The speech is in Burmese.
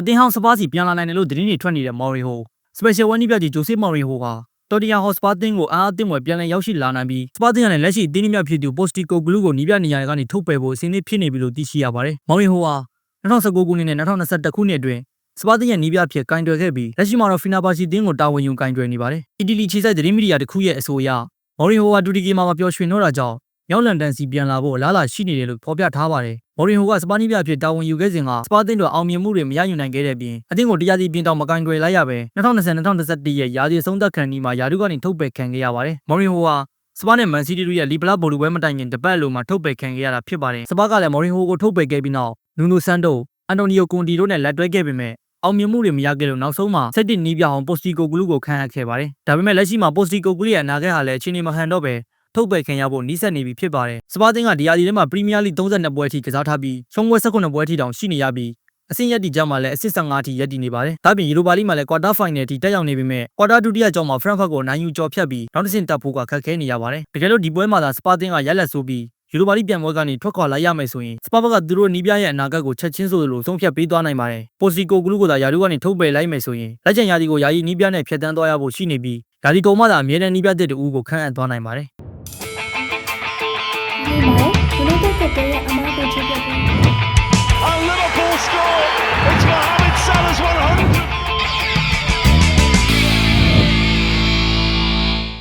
အတင်းဟောင်းစပါးစီပြန်လာနိုင်တယ်လို့သတင်းတွေထွက်နေတဲ့မော်ရီဟိုစပယ်ရှယ်ဝန်ကြီးပြကြီးဂျိုဆေးမော်ရီဟိုဟာတော်တီယာဟော့စပါတင်းကိုအားအသင်းဝယ်ပြန်လည်ရောက်ရှိလာနိုင်ပြီးစပါတင်းရတဲ့လက်ရှိအသင်းအမြဖြစ်သူပိုစတီကိုဂလူးကိုနီးပြနေရာကနေထုတ်ပယ်ဖို့အစဉ်သင့်ဖြစ်နေပြီလို့သိရှိရပါတယ်မော်ရီဟိုဟာ2019ခုနှစ်နဲ့2021ခုနှစ်အတွင်းစပါတင်းရဲ့နီးပြဖြစ်ကင်တွယ်ခဲ့ပြီးလက်ရှိမှာတော့ဖီနာပါစီတင်းကိုတာဝန်ယူကင်တွယ်နေပါတယ်အီတလီခြေစိုက်သတင်းမီဒီယာတစ်ခုရဲ့အဆိုအရမော်ရီဟိုဟာဒူတီဂီမှာမပျော်ရွှင်တော့တာကြောင့် မြောက်လန်ဒန်စီပြန်လာဖို့အလားအလာရှိနေတယ်လို့ဖော်ပြထားပါတယ်။မော်ရီဟိုကစပါနီးပြအဖြစ်တာဝန်ယူခဲ့စဉ်ကစပါတင်တို့အောင်မြင်မှုတွေမရယူနိုင်ခဲ့တဲ့ပြင်အသင်းကိုတရားစီပြင်တောင်မကင်တွယ်လိုက်ရပဲ2020-2021ရဲ့ရာသီအဆုံးသက်ခံဒီမှာယာဒုကနေထုတ်ပယ်ခံခဲ့ရပါတယ်။မော်ရီဟိုဟာစပါနဲ့မန်စီးတီတို့ရဲ့လီဘလာဘော်လူပွဲမတိုင်ခင်တပတ်လိုမှာထုတ်ပယ်ခံခဲ့ရတာဖြစ်ပါတယ်။စပါကလည်းမော်ရီဟိုကိုထုတ်ပယ်ခဲ့ပြီးနောက်နူနိုဆန်တိုအန်တိုနီယိုကွန်တီတို့နဲ့လက်တွဲခဲ့ပေမဲ့အောင်မြင်မှုတွေမရခဲ့လို့နောက်ဆုံးမှာဆက်တစ်နီးပြအောင်ပိုစတီကိုဂလူးကိုခံရခဲ့ပါတယ်။ဒါပေမဲ့လက်ရှိမှာပိုစတီကိုဂလူးရဲ့အနာဂတ်ဟာလည်းအချိန်နေမဟန်တော့ပဲ ထုတ်ပယ်ခံရဖို့နှိစက်နေပြီဖြစ်ပါတယ်။စပါတင်ကဒီယာဒီထဲမှာပရီးမီးယားလိ32ပွဲအထိကစားထားပြီးရှုံးပွဲ18ပွဲအထိတောင်ရှိနေရပြီးအဆင့်ရက်တီကြောင့်မှလည်းအဆင့်15အထိရက်တီနေပါတယ်။ဒါပြင်ယူရိုပါလိမှာလည်းကွာတာဖိုင်နယ်အထိတက်ရောက်နေပေမဲ့ကွာတာဒုတိယကြောင့်မှဖရန့်ဖတ်ကိုနိုင်ယူကျော်ဖြတ်ပြီးနောက်တစ်ဆင့်တက်ဖို့ကခက်ခဲနေရပါတယ်။တကယ်လို့ဒီပွဲမှာသာစပါတင်ကရက်လက်ဆိုးပြီးယူရိုပါလိပြန်ပွဲကနေထွက်ခွာလိုက်ရမယ်ဆိုရင်စပါဘကသူတို့နီးပြရဲ့အနာဂတ်ကိုချက်ချင်းဆိုလိုဆုံးဖြတ်ပေးသွားနိုင်ပါတယ်။ပိုစီကိုဂလူးကိုသာယာဒုကနေထုတ်ပယ်လိုက်မယ်ဆိုရင်လက်ကျန်ယာဒီကိုယာယီနီးပြနဲ့ဖျက်ဆီးသွားရဖို့ရှိနေပြီးယာဒီကုံမှသာအမြဲတမ်းနီးပြတဲ့တူကိုခန့်အပ်သွားနိုင်ပါတယ်။ ဒီမှာဘလို့တက်တဲ့အမားကိုချက်ပြပြီး